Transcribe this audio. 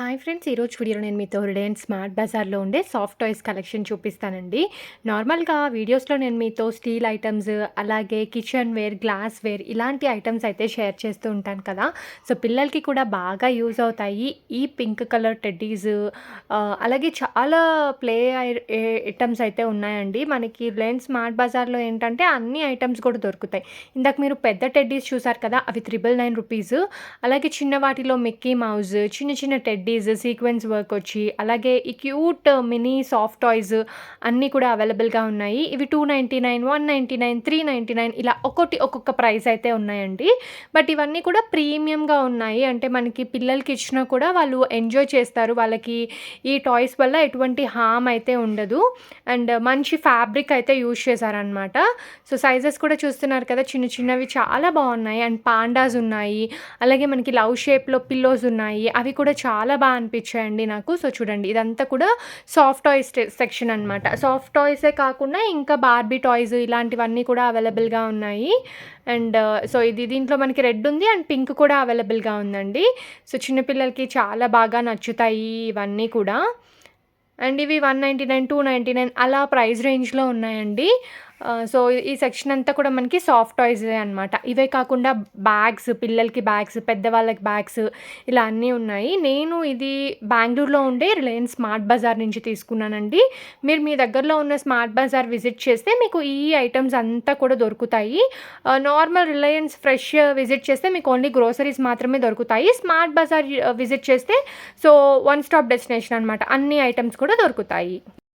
Hi friends ఈరోజు వీడియోలో నేను మీతో రిలయన్స్ స్మార్ట్ బజార్లో ఉండే సాఫ్ట్ టాయ్స్ కలెక్షన్ చూపిస్తానండి. నార్మల్గా వీడియోస్లో నేను మీతో స్టీల్ ఐటమ్స్ అలాగే కిచెన్ వేర్ గ్లాస్ వేర్ ఇలాంటి ఐటమ్స్ అయితే షేర్ చేస్తూ ఉంటాను కదా. సో పిల్లలకి కూడా బాగా యూజ్ అవుతాయి ఈ పింక్ కలర్ టెడ్డీస్ అలాగే చాలా ప్లే ఐటమ్స్ అయితే ఉన్నాయండి. మనకి రిలయన్స్ స్మార్ట్ బజార్లో ఏంటంటే అన్ని ఐటమ్స్ కూడా దొరుకుతాయి. ఇందాక మీరు పెద్ద టెడ్డీస్ చూసారు కదా అవి త్రిబుల్ నైన్ రూపీస్ అలాగే చిన్న వాటిలో మిక్కీ మౌజ్ చిన్న చిన్న టెడ్డీస్ సీక్వెన్స్ వర్క్ వచ్చి అలాగే ఈ క్యూట్ మినీ సాఫ్ట్ టాయ్స్ అన్నీ కూడా అవైలబుల్గా ఉన్నాయి. ఇవి two ninety nine one ninety nine three ninety nine ఇలా ఒక్కొక్కటి ఒక్కొక్క ప్రైస్ అయితే ఉన్నాయండి. బట్ ఇవన్నీ కూడా ప్రీమియంగా ఉన్నాయి. అంటే మనకి పిల్లలకి ఇచ్చినా కూడా వాళ్ళు ఎంజాయ్ చేస్తారు. వాళ్ళకి ఈ టాయ్స్ వల్ల ఎటువంటి హామ్ అయితే ఉండదు. అండ్ మంచి ఫ్యాబ్రిక్ అయితే యూజ్ చేశారనమాట సో సైజెస్ కూడా చూస్తున్నారు కదా చిన్న చిన్నవి చాలా బాగున్నాయి. అండ్ పాండాస్ ఉన్నాయి. అలాగే మనకి లవ్ షేప్లో పిల్లోస్ ఉన్నాయి. అవి కూడా చాలా బాగా అనిపించాయండి నాకు. సో చూడండి ఇదంతా కూడా సాఫ్ట్ టాయ్స్ సెక్షన్ అనమాట సాఫ్ట్ టాయ్సే కాకుండా ఇంకా బార్బీ టాయ్స్ ఇలాంటివన్నీ కూడా అవైలబుల్గా ఉన్నాయి. అండ్ సో uh, ఇది దీంట్లో మనకి రెడ్ ఉంది అండ్ పింక్ కూడా అవైలబుల్గా ఉందండి. సో చిన్నపిల్లలకి చాలా బాగా నచ్చుతాయి ఇవన్నీ కూడా. అండ్ ఇవి one ninety nine two ninety nine అలా ప్రైస్ రేంజ్లో ఉన్నాయండి. సో ఈ సెక్షన్ అంతా కూడా మనకి సాఫ్ట్ టాయ్స్ అనమాట ఇవే కాకుండా బ్యాగ్స్ పిల్లలకి బ్యాగ్స్ పెద్దవాళ్ళకి బ్యాగ్స్ ఇలా అన్నీ ఉన్నాయి. నేను ఇది బెంగళూరులో ఉండే రిలయన్స్ స్మార్ట్ బజార్ నుంచి తీసుకున్నానండి. మీరు మీ దగ్గరలో ఉన్న స్మార్ట్ బజార్ విజిట్ చేస్తే మీకు ఈ ఐటమ్స్ అంతా కూడా దొరుకుతాయి. నార్మల్ రిలయన్స్ ఫ్రెష్ విజిట్ చేస్తే మీకు ఓన్లీ గ్రోసరీస్ మాత్రమే దొరుకుతాయి. స్మార్ట్ బజార్ విజిట్ చేస్తే సో వన్ స్టాప్ డెస్టినేషన్ అనమాట అన్ని ఐటమ్స్ కూడా దొరుకుతాయి.